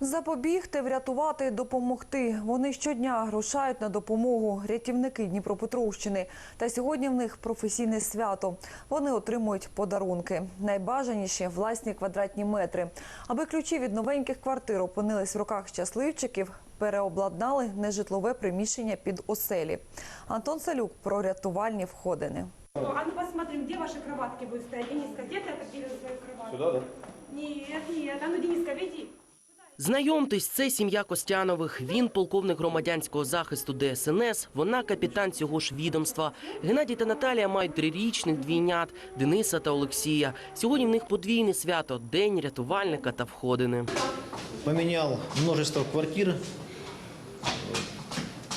Запобігти, врятувати, допомогти. Вони щодня рушають на допомогу рятівники Дніпропетровщини. Та сьогодні в них професійне свято. Вони отримують подарунки. Найбажаніші власні квадратні метри. Аби ключі від новеньких квартир опинились в руках щасливчиків, переобладнали нежитлове приміщення під оселі. Антон Салюк про рятувальні входини. А ну посмотрим, где ваши кроватки будут стоять. Дениска, где ты определил свою кроватку? Сюда, да? Нет, нет. А ну, Дениска, веди. Знайомтесь, це сім'я Костянових. Він полковник громадянського захисту ДСНС. Вона капітан цього ж відомства. Геннадій та Наталія мають трирічних двійнят Дениса та Олексія. Сьогодні в них подвійне свято день рятувальника та входини. Поменял множество квартир.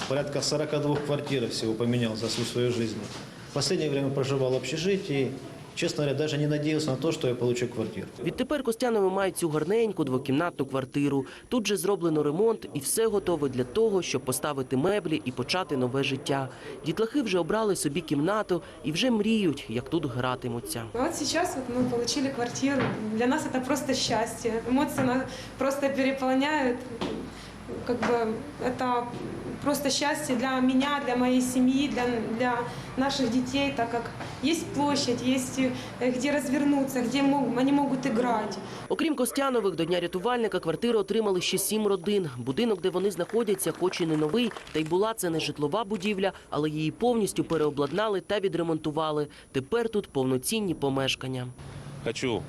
Порядка 42 квартир всего поменял за всю свою жизнь. В последнее время проживал в общежитии. Честно говоря, даже не надеялся на то, что я получу квартиру. Відтепер Костянови мають цю гарненьку двокімнатну квартиру. Тут же зроблено ремонт і все готове для того, щоб поставити меблі і почати нове життя. Дітлахи вже обрали собі кімнату і вже мріють, як тут гратимуться. Ну Вот сейчас вот мы получили квартиру. Для нас это просто счастье. Эмоции нас просто переполняют. Как бы это просто счастье для меня, для моей семьи, для, для наших детей, так как есть площадь, есть э, где развернуться, где мог- они могут играть. Окрім Костянових, до Дня рятувальника квартири отримали ще сім родин. Будинок, де вони знаходяться, хоч і не новий, та й була це не житлова будівля, але її повністю переобладнали та відремонтували. Тепер тут повноцінні помешкання. Хочу,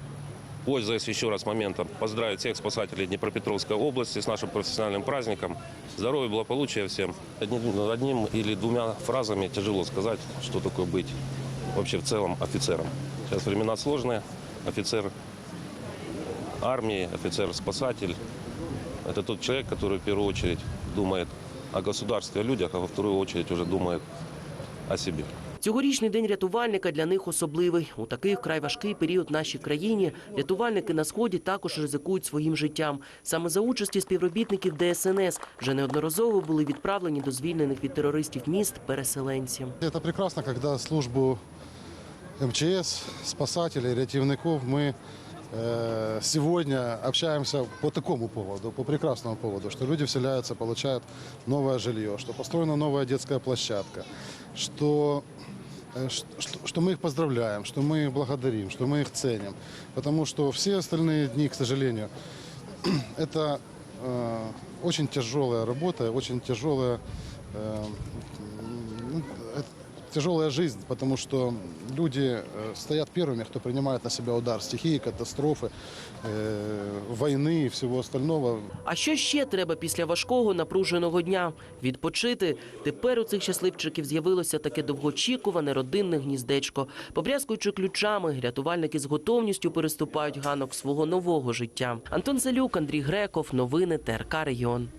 пользуясь еще раз моментом, поздравить всех спасателей Днепропетровской области с нашим профессиональным праздником. Здоровья, благополучия всем. Одним, одним или двумя фразами тяжело сказать, что такое быть вообще в целом офицером. Сейчас времена сложные. Офицер армии, офицер-спасатель – это тот человек, который в первую очередь думает о государстве, о людях, а во вторую очередь уже думает о себе. Цьогорічний день рятувальника для них особливий. У такий вкрай важкий період в нашій країні рятувальники на сході також ризикують своїм життям. Саме за участі співробітників ДСНС вже неодноразово були відправлені до звільнених від терористів міст переселенці. Это прекрасно, когда службу МЧС, спасателей, рятивников мы э, сегодня общаемся по такому поводу, по прекрасному поводу, что люди вселяются, получают новое жилье, что построена новая детская площадка, что, э, ш- что, что мы их поздравляем, что мы их благодарим, что мы их ценим. Потому что все остальные дни, к сожалению, это э, очень тяжелая работа, очень тяжелая, э, ну, это тяжелая жизнь, потому что люди э, стоят первыми, кто принимает на себя удар стихии, катастрофы, э, войны и всего остального. А що ще треба після важкого напруженого дня? Відпочити. Тепер у цих щасливчиків з'явилося таке довгоочікуване родинне гніздечко. Побрязкуючи ключами, рятувальники з готовністю переступають ганок свого нового життя. Антон Залюк, Андрій Греков. Новини ТРК Регіон.